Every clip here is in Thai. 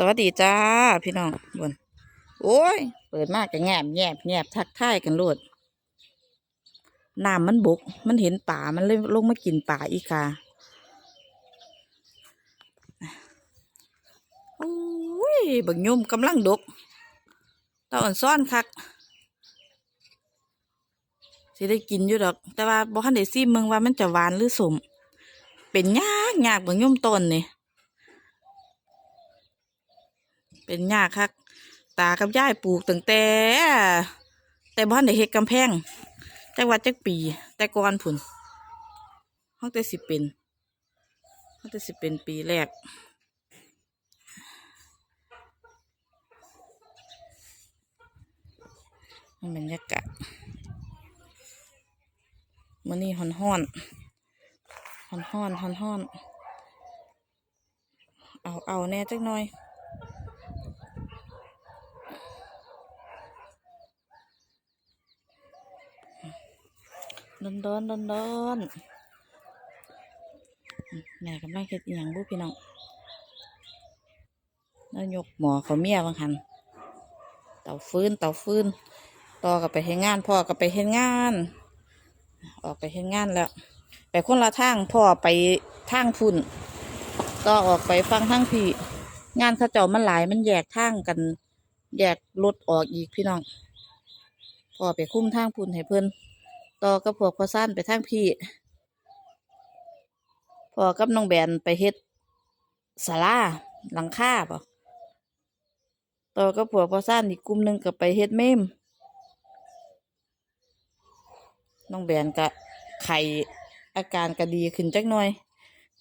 สวัสดีจ้า พี่น้องบนโอ้ย เปิดมากก็แงบแงบแงบทักทายกันโลดน้ำมันบุก มันเห็นป่ามันเลยลงมากินป่าอีกาโอ้ยบักยุ่มกำลังดกตอ่อนซ่อนคักสิได้กินอยู่ดอก แต่ว่าบ่ทันได้ซิมเมืองว่ามันจะหวานหรือสมเป็นยากยากบักยุ่มต้นนี่ เป็นยากคัก ตากับยายปลูกตั้งแต่ แต่บ้านได้เฮ็ดกำแพงจักว่าจักปี แต่ก่อนผุนห้องแต่สิเป็นห้องแต่สิเป็นปีแรกบรรยากาศมื้อนี้ฮ้อนฮ้อนฮ้อนฮ้อนฮ้อนฮ้อนเอาเอาแน่จักหน่อย ดอนดอนดอนดอนแม่กำลังเฮ็ดอย่างบุพี่น้องแล้วยกหมอเขาเมียบางหันเต่าฟื้นเต่าฟื้นต่อกับไปเฮ็ดงานพ่อกับไปเฮ็ดงาน ออกไปเฮ็ดงานแล้วไปคนละทางพ่อไปทางพุ่นต่อออกไปฟังทางพี่งานเขาเจ้ามันหลายมันแยกทางกัน แยกรถออกอีกพี่น้องพ่อไปคุ้มทางพุ่นให้เพิ่น ต่อกับพวกพ่อสั้นไปทางพี่พ่อกับน้องแบนไปเฮ็ดศาลาหลังคาป่ะต่อกับพวกพ่อสั้นอีกกลุ่มหนึ่งก็ไปเฮ็ดเมมน้องแบนก็ไข่อาการก็ดีขึ้นจักหน่อย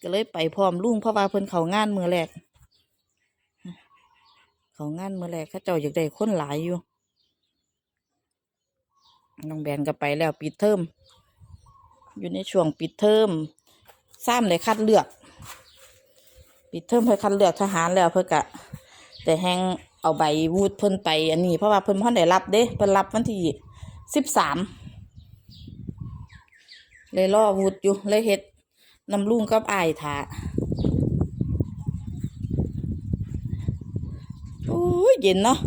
ก็เลยไปพร้อมลุงเพราะว่าเพิ่นเขางานมือแรกเขางานมือแรกเขาเจ้าอยากได้คนหลายอยู่ น้องแบนก็ไปแล้วปิดเทอมอยู่ในช่วงปิดเทอมซ้ำเลยคัดเลือก ปิดเทอมเพื่อคัดเลือกทหารแล้วเพื่อกะ แต่แหงเอาใบวูดเพิ่นไป อันนี้เพราะว่าเพิ่นพ่อได้รับเด้เพิ่นรับวันที่สิบสามเลยล่อวูดอยู่เลยเฮ็ดนำลุงกับอายถาโอ้ยเย็นเนาะ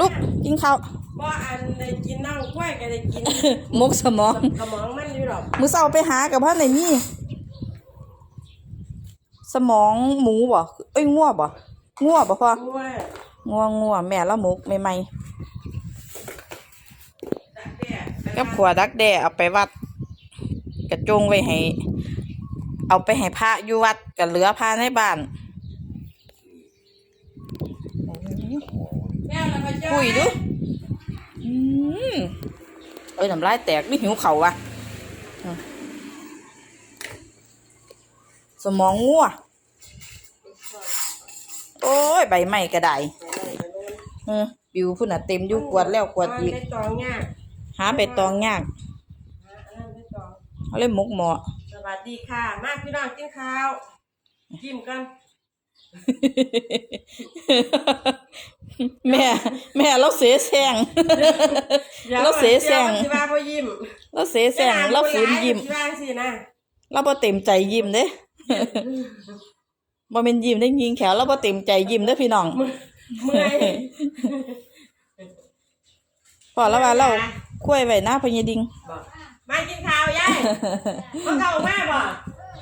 ลุกกินข้าว บ่อันได้กินน้ำกล้วยก็ได้กินมกสมองกระหมองมันอยู่หรอกมือเศร้าไปหากับพ่อไหนนี่ สมองหมูบ่เอ้ยงัวบ่งัวบ่พ่อกล้วยงัวงัวแม่ละหมกใหม่ดักแด้ๆกับขวดักแด้เอาไปวัด กระจงไว้ให้ เอาไปให้พระอยู่วัดกับเหลือพระในบ้านแก้วแล้วก็จ้อคุยดูอืมเอ้ยน้ำลายแตกไม่หิวเขาววะอืมสมองงัวโอ้ยใบไม้ก็ได้เออปิวพุ่นน่ะเต็มอยู่กวดแล้วกวดอีกได้ตองยากหาไปตองยากหาอันนั้นได้ตองเขาเลยหมกหมอสวัสดีค่ะ มาพี่น้องกินข้าวจิ้มกัน แม่ แม่เราเสียแซงเราเสียแซงเดี๋ยวมันสิว่าบ่ยิ้มเราเสียแซงเราฝืนยิ้มสิว่าสินะเราบ่เต็มใจยิ้มเด้บ่เป็นยิ้มได้ยิงแขวเราบ่เต็มใจยิ้มเด้อพี่น้องเมื่อยพอแล้วว่าเราคุ้ยไว้หน้าพญดิงบอกมากินข้าวยายมาเข้ามาบ่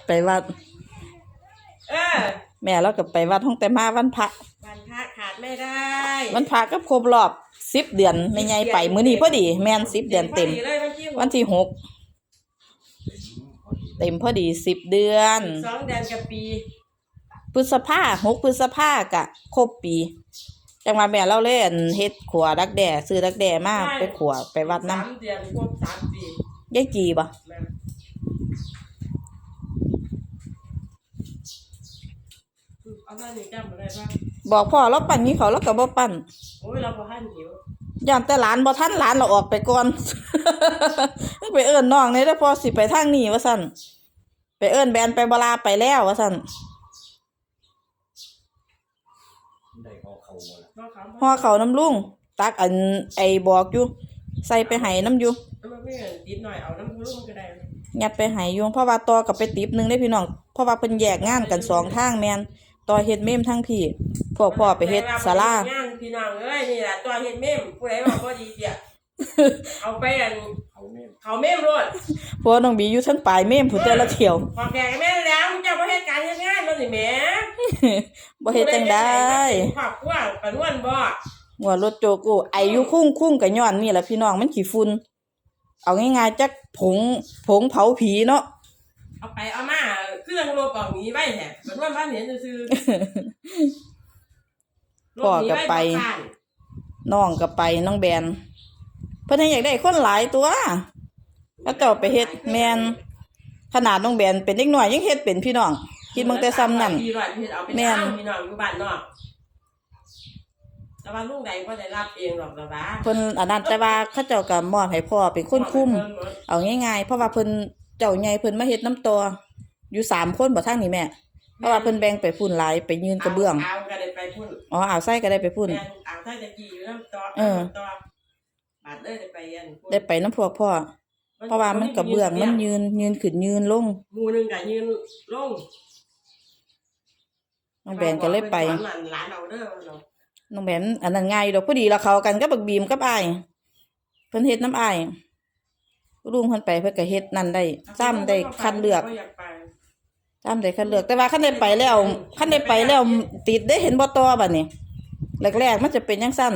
ไปวัด เออ แม่เราก็ไปวัดห้องแต่มาวันพระวันพระขาด ไม่ได้วันพระก็ครบรอบสิบเดือนไม่ไงไปมื้อนี้พอดี แม่นสิบเดือนเต็มพอดีเลยวันที่หกวันที่หกเต็มพอดีสิบเดือนสองเดือนกับปีพฤษภาหกพฤษภากะครบปี จังว่าแม่เราเล่นเฮ็ดขัวดักแด่ซื้อดักแด่มาไปขัวไปวัดน้สามเดือนครบสามปีำยายจีบ่แม่เอาท่านี้จำอะไรบ้าง บอกพ่อเราปั่นนี้เขาแล้วก็บ่ปั่นโอ้ยเราพอท่านหิวย่านแต่หลานบ่ทันหลานเราออกไปก่อนไปเอิ้นน้องในเด้อพอสิไปทางนี้ว่าซั่นไปเอิ้นแบนไปบลาไปแล้วว่าซั่นได้เอาเขาหมดละพ่อเขาห่อเขาวน้ำลุงตักอันไอ้บอกอยู่ใส่ไปให้น้ำอยู่มันไม่เงินติดหน่อยเอาน้ำพุรุ่มก็ได้ยัดไปให้อยู่เพราะว่าต่อกับไปติบหนึงได้พี่น้องเพราะว่าเพิ่นแยกงานกันสองทางแม่น ต่อเฮ็ดเมมทั้งพี่พวกพ่อไปเฮ็ดศาลางานพี่น้องเอ้ยนี่แหละตัวเฮ็ดเมมผู้ใดบอกบ่ดีเสียเอาไปอันเขาแม่นเขาเมมรถเพราะว่าน้องบีอยู่ชั้นปลายเมมผู้แต่ละเที่ยวพอแก่กันแม่แล้วเจ้าบ่เฮ็ดการเฮ็ดงานนั่นนี่แหมบ่เฮ็ดจังได้ครอบครัวปานวนบ่หัวรถโจโก้ไออยู่คุ้งคุ้งกับย้อนนี่แหละพี่น้องมันขี้ฝุ่นเอาง่ายๆจักผงผงเผาผีเนาะ เอาไปเอามาเครื่องโลบออกหนีไว้แท้ปานวนบ้านเห็นซื่อๆพ่อก็ไปลบหนีว้บ่ทันน้องก็ไปน้องแบน เพิ่นให้อยากได้คนหลายตัวก็เจ้าไปเฮ็ดแมนขนาดน้องแบนเป็นเด็กน้อยยังเฮ็ดเป็นพี่น้อง คิดมึงแต่ซ้ำนั่น พี่น้องเอาไปแม่นสร้างพี่น้องอยู่บ้านนอกแต่ว่าลุงใดบ่ได้รับเองหรอกนะบ้าเพิ่นอันนั้นแต่ว่าเขาเจ้าก็มอบให้พ่อเป็นคนคุม เอาง่ายๆ เพราะว่าเพิ่น เจ้าใหญ่เพิ่นมาเฮ็ดน้ำตัวอยู่สามคนบ่ทางนี้แม่ เพราะว่าเพิ่นแบ่งไปพุ่นหลายไปยืนกระเบื้อง เอาก็ได้ไปพุ่นอ๋ออ่าวไส้ก็ได้ไปพุ่น แม่นเอาถ้าจะกี่อยู่น้ำตอเออ น้ำตอบาดเอ้ยได้ไปยันพุ่นได้ไปน้ำพวกพ่อ เพราะว่ามันกระเบื้องมันยืนยืนขึ้นยืนลงหมู่หนึงก็ยืนลงน้องแบนก็เลยไป สอนหลานเอาเด้อเนาะน้องแบนอันนั้นง่ายอยู่ดอกพอดีละเขากันกับบักบีมกับอ้ายเพิ่นเฮ็ดน้ำอ้าย ลุงเพิ่นไปเพิ่นก็เฮ็ดนั่นได้ซ้ำได้คัดเลือกบ่ยากไปซ้ำได้คัดเลือก แต่ว่าคันได้ไปแล้วคันได้ไปแล้วติดได้เห็นบ่ต่อบัดนี้แรกๆมันจะเป็นจังซั่น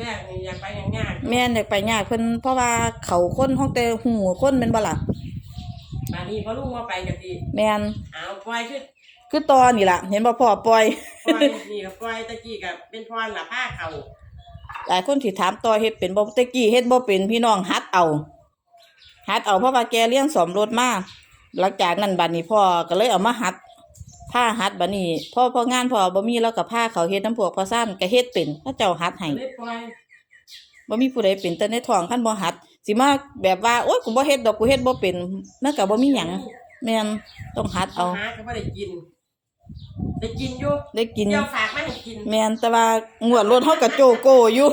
แรกๆนี่อยากไปอย่างยากแม่นอยากไปยากเพิ่นเพราะว่าเขาคนห้องแต่หูคนแม่นบ่ล่ะบาดนี้พอลุงว่าไปก็สิแม่นเอาปล่อยขึ้นคือตอนี่ล่ะ เห็นบ่พ่อปล่อยปล่อยนี่ก็ปล่อยตะกี้ก็เป็นพรล่ะผ้าเขาหลายคนที่ถามต่อเฮ็ดเป็นบ่แตะกี้เฮ็ดบ่เป็นพี่น้องหัดเอา หัดเอาเพราะว่าแกเลี้ยงสอมรถมาหลังจากนั้นบัดนี้พ่อก็เลยเอามาหัดผ้าหัดบัดนี้พ่อพองานพ่อบ่มีแล้วก็ผ้าเขาเฮ็ดน้ำพวกพอซ่านก็เฮ็ดเป็นพระเจ้าหัดให้เลยปล่อยบ่มีผู้ใดเป็นแต่ในท้องคันบ่หัดสิมาแบบว่าโอ๊ยกูบ่เฮ็ดดอกกูเฮ็ดบ่เป็นมันก็บ่มีหยังแม่นต้องหัดเอาหาก็บ่ได้กินได้กินอยู่ได้กินเดี๋ยวฝากมาให้กินแม่นแต่ว่างวดรถเฮาก็โจโก้อยู่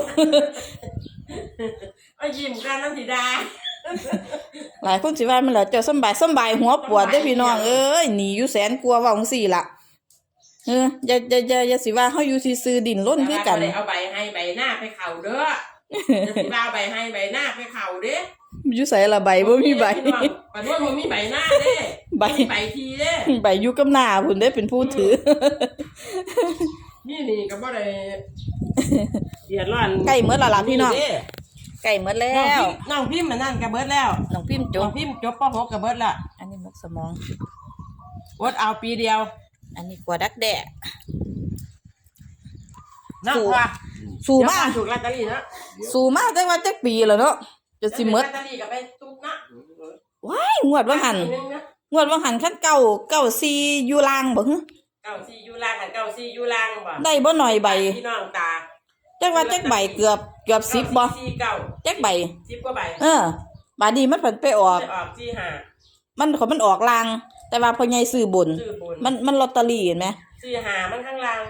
เอายิ้มกันน้ำสีดา หลายคนสิว่ามันเหรอเจ้าสำบายสำบายหัวปวดเด้อพี่น้องเอ้ยหนีอยู่แสนกลัวาว่าจังซี่ล่ะเอออย่าอย่าอย่าอย่าสิว่าเฮาอยู่ซื่อๆดินล้นคือกันแต่ว่าบ่ได้เอาใบให้ใบหน้าไปเข่าเด้อจะสิว่าเอาใบให้ใบหน้าไปเข่าเด้อยู่ไสละใบบ่มีใบปานว่าบ่มีใบหน้าเด้ใบมีใบทีเด้ใบอยู่กับหน้าพุ่นได้เป็นผู้ถือนี่นี่ก็บ่ได้เดือดร้อนใกล้หมดและล่ะพี่น้อง เด้ใกล้หมดแล้น้องวพิมพ์น้องพิมพ์มันนั่นก็เบิดแล้วน้องพิมพ์จน้อบงพิมพ์จบป .6 ก็เบิดละอันนี้หมกสมอง อดเอาปีเดียวอันนี้กว่าดักแด้น้องสู้ว่าสู้เดี๋ยวมาก่อนถูกลอตเตอรี่เนาะสู้มาแต่ว่าจักปีแล้วเนาะจะสิหมดลอตเตอรี่ก็ไปตุกนะว้ายงวดว่าหันปีงะงวดว่าหันคันเก่าเก่าซีอยู่ล่างบ่ฮึเก้าสี่ยูล่างกันเก้าสี่ยูล่างบ่ได้บ่หน่อยใบพี่น้องตาจักว่าจักใบเกือบ เกือบสิบบ่สี่เก้าจักใบ สิบกว่าใบเออบาดนี้มันเพิ่นไปออกไปออกสี่ห้ามันขอมันออกลาง แต่ว่าพ่อใหญ่ซื้อบน ซื้อบนมันมันลอตเตอรี่เห็นไหมสี่ห้ามันข้างล่าง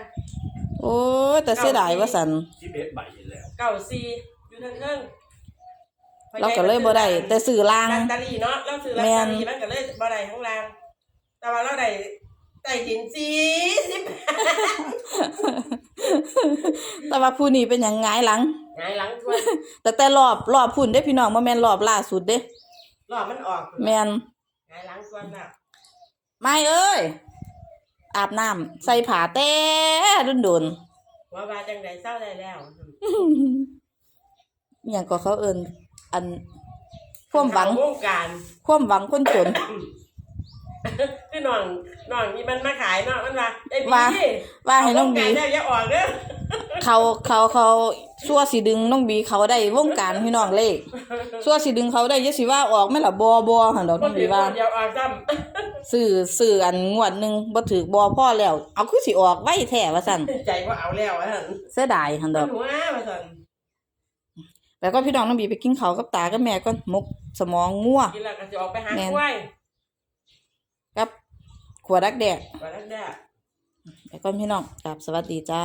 โอ้ยแต่เสียดายว่าสันสิบเอ็ดใบแล้วเก้าสี่อยู่ทางเครื่องเราก็เลยบ่ได้แต่ซื้อลางลอตเตอรี่เนาะเราซื้อลอตแม่เตอนรี่มันก็เลยบ่ได้ข้างล่าง แต่ว่าเราได้ได้กินสี่สิบแต่ว่าผู้นี้เป็นหยังไงายหลัง หงายหลังทวนแต่แต่รอบรอบพุ่นเด้พี่น้องบ่แม่นรอบล่าสุดเด้รอบมันออกแม่นหงายหลังทวนน่ะไม่เอ้ยอาบน้ำใส่ผ้าแต่โดนว่าว่าจังไดเศร้าได้แล้วๆอิหยังก็เขาเอิ้นอันความหวังวงการความหวังคนจนคือน้องน้องนี่มันมาขายเนาะมันว่าไอ้ว่าพี่ว่าให้น้องบีเาวการได้อย่าออกเด้อ เขาเขาเขาชั่วสิดึงน้องบีเขาได้วงการพี่น้องเลขชั่วสิดึงเขาได้อยะสิว่าออกแม่นล่ะบ่บ่หั่นดอกคน้อนงบีอื่นว่าเดียวออกซ้ซื้อซื้ออันงวดหนึงบ่ถูกบ่พอแล้ว เอาคือสิออกไว้แท้ว่าซั่นำใจว่าเอาแล้วอะหั่นเสียดายหั่นดอก หัวมาสั่นแล้วก็พี่น้องน้องบีไปกินข้าวกับตากับแม่ก่อนหมกสมองงัวกินแล้วก็จะออกไปหาแม่นกล้วยกับขวดดักแดก ว่าแล้วแด้ แล้วก็พี่น้องกราบสวัสดีจ้า